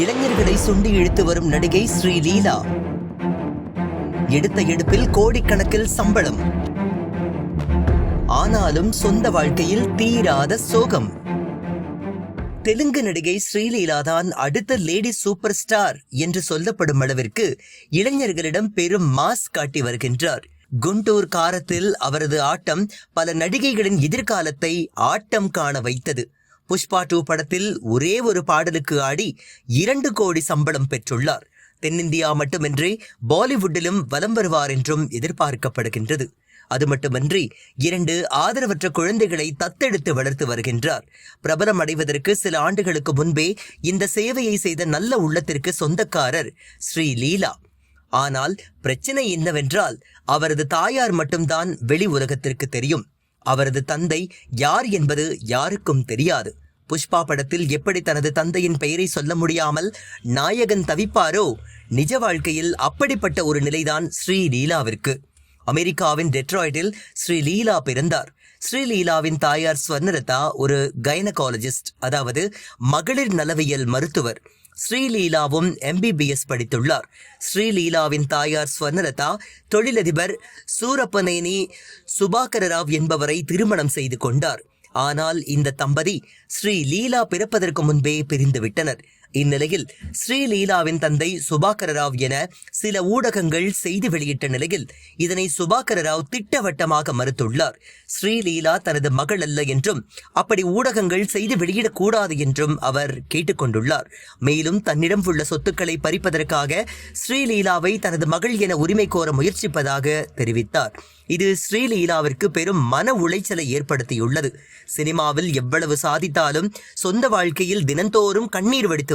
இளைஞர்களை சுண்டி இழுத்து வரும் நடிகை ஸ்ரீலீலா எடுத்த எடுப்பில் கோடிக்கணக்கில் சம்பளம். ஆனாலும் சொந்த வாழ்க்கையில் தீராத சோகம். தெலுங்கு நடிகை ஸ்ரீலீலா தான் அடுத்த லேடி சூப்பர் ஸ்டார் என்று சொல்லப்படும் அளவிற்கு இளைஞர்களிடம் பெரும் மாஸ் காட்டி வருகின்றார். குண்டூர் காரத்தில் அவரது ஆட்டம் பல நடிகைகளின் எதிர்காலத்தை ஆட்டம் காண வைத்தது. புஷ்பா டூ படத்தில் ஒரே ஒரு பாடலுக்கு ஆடி இரண்டு கோடி சம்பளம் பெற்றுள்ளார். தென்னிந்தியா மட்டுமின்றி பாலிவுட்டிலும் வலம் வருவார் என்றும் எதிர்பார்க்கப்படுகின்றது. அது மட்டுமன்றி இரண்டு ஆதரவற்ற குழந்தைகளை தத்தெடுத்து வளர்த்து வருகின்றார். பிரபலம் அடைவதற்கு சில ஆண்டுகளுக்கு முன்பே இந்த சேவையை செய்த நல்ல உள்ளத்திற்கு சொந்தக்காரர் ஸ்ரீ லீலா. ஆனால் பிரச்சனை என்னவென்றால் அவரது தாயார் மட்டும்தான் வெளி உலகத்திற்கு தெரியும். அவரது தந்தை யார் என்பது யாருக்கும் தெரியாது. புஷ்பா படத்தில் எப்படி தனது தந்தையின் பெயரை சொல்ல முடியாமல் நாயகன் தவிப்பாரோ? நிஜ வாழ்க்கையில் அப்படிப்பட்ட ஒரு நிலைதான் ஸ்ரீ லீலாவிற்கு. அமெரிக்காவின் டெட்ராய்டில் ஸ்ரீ லீலா பிறந்தார். ஸ்ரீலீலாவின் தாயார் ஸ்வர்ணரதா ஒரு கைனகாலஜிஸ்ட் அதாவது மகளிர் நலவியல் மருத்துவர். ஸ்ரீலீலாவும் எம்பிபிஎஸ் படித்துள்ளார். ஸ்ரீலீலாவின் தாயார் ஸ்வர்ணலதா தொழிலதிபர் சூரப்பனேனி சுபாகர ராவ் என்பவரை திருமணம் செய்து கொண்டார். ஆனால் இந்த தம்பதி ஸ்ரீ லீலா பிறப்பதற்கு முன்பே பிரிந்து விட்டனர் இந்நிலையில் ஸ்ரீலீலாவின் தந்தை சுபாகர ராவ் என சில ஊடகங்கள் செய்தி வெளியிட்ட நிலையில் இதனை சுபாகர ராவ் திட்டவட்டமாக மறுத்துள்ளார். ஸ்ரீலீலா தனது மகள் அல்ல என்றும் அப்படி ஊடகங்கள் செய்தி வெளியிடக்கூடாது என்றும் அவர் கேட்டுக்கொண்டுள்ளார். மேலும் தன்னிடம் உள்ள சொத்துக்களை பறிப்பதற்காக ஸ்ரீலீலாவை தனது மகள் என உரிமை கோர முயற்சிப்பதாக தெரிவித்தார். இது ஸ்ரீலீலாவிற்கு பெரும் மன உளைச்சலை ஏற்படுத்தியுள்ளது. சினிமாவில் எவ்வளவு சாதித்தாலும் சொந்த வாழ்க்கையில் தினந்தோறும் கண்ணீர் வடித்து